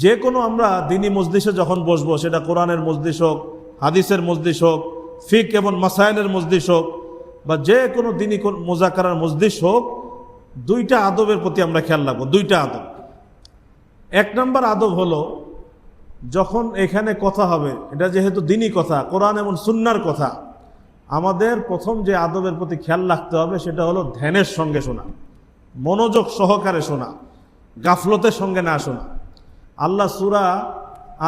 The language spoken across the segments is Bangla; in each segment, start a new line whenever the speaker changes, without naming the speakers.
যে কোনো আমরা দিনী মজলিসে যখন বসবো, সেটা কোরআনের মজলিস হোক, হাদিসের মজলিস হোক, ফিক এবং মাসাইলের মজলিস হোক, বা যে কোনো দিনী কোন মোজাকারার মজলিস হোক, দুইটা আদবের প্রতি আমরা খেয়াল রাখব, দুইটা আদব। এক নম্বর আদব হলো, যখন এখানে কথা হবে, এটা যেহেতু দিনই কথা, কোরআন এবং সুন্নার কথা, আমাদের প্রথম যে আদবের প্রতি খেয়াল রাখতে হবে, সেটা হলো ধ্যানের সঙ্গে শোনা, মনোযোগ সহকারে শোনা, গাফলতের সঙ্গে না শোনা। আল্লাহ সুরা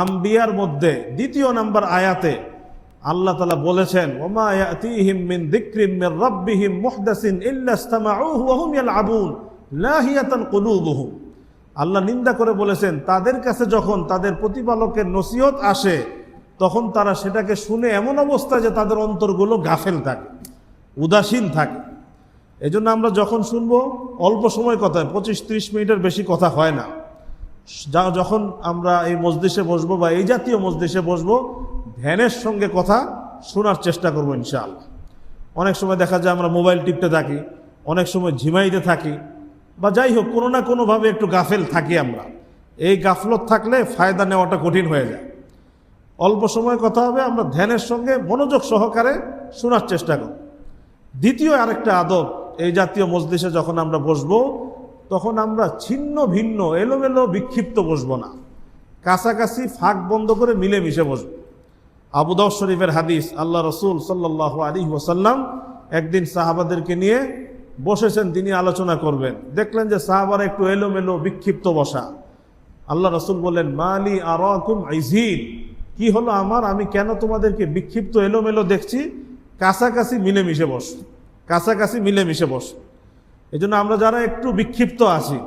আম্বিয়ার মধ্যে দ্বিতীয় নাম্বার আয়াতে আল্লাহ তালা বলেছেন আল্লাহ নিন্দা করে বলেছেন, তাদের কাছে যখন তাদের প্রতিপালকের নসিহত আসে, তখন তারা সেটাকে শুনে এমন অবস্থা যে তাদের অন্তরগুলো গাফেল থাকে, উদাসীন থাকে। এজন্য আমরা যখন শুনব, অল্প সময় কথা পঁচিশ ত্রিশ মিনিটের বেশি কথা হয় না। যা যখন আমরা এই মসজিষে বসবো বা এই জাতীয় মসজিষে বসবো, ধ্যানের সঙ্গে কথা শোনার চেষ্টা করব ইনশাআল্লাহ। অনেক সময় দেখা যায় আমরা মোবাইল টিপতে থাকি, অনেক সময় ঝিমাইতে থাকি, বা যাই হোক, কোনো না কোনোভাবে একটু গাফেল থাকি আমরা। এই গাফলত থাকলে ফায়দা নেওয়াটা কঠিন হয়ে যায়। অল্প সময় কথা হবে, আমরা ধ্যানের সঙ্গে মনোযোগ সহকারে শোনার চেষ্টা করব। দ্বিতীয় আরেকটা আদব, এই জাতীয় মজলিসে যখন আমরা বসবো তখন আমরা ছিন্ন, ভিন্ন, এলোমেলো, বিক্ষিপ্ত বসবো না। কাছাকাছি ফাঁক বন্ধ করে মিলেমিশে বসবো। আবুদাউ শরীফের হাদিস, আল্লাহ রসুল সাল্লাহ আলী ওসাল্লাম একদিন সাহাবাদেরকে নিয়ে বসেছেন, তিনি আলোচনা করবেন। দেখলেন যে সাহাবারা একটু এলোমেলো, বিক্ষিপ্ত বসা। আল্লাহ রসুল বললেন, মালি আইজিন কি হলো আমার? আমি কেন তোমাদেরকে বিক্ষিপ্ত, এলোমেলো দেখছি? কাছাকাছি মিলেমিশে বস। কাছাকাছি মিলেমিশে বস। এই জন্য আমরা যারা একটু বিক্ষিপ্ত আছি,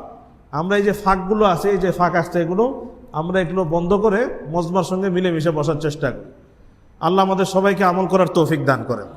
আমরা এই যে ফাঁকগুলো আছে, এই যে ফাঁক আসছে এগুলো, আমরা এগুলো বন্ধ করে মজমার সঙ্গে মিলেমিশে বসার চেষ্টা করি। আল্লাহ আমাদের সবাইকে আমল করার তৌফিক দান করেন।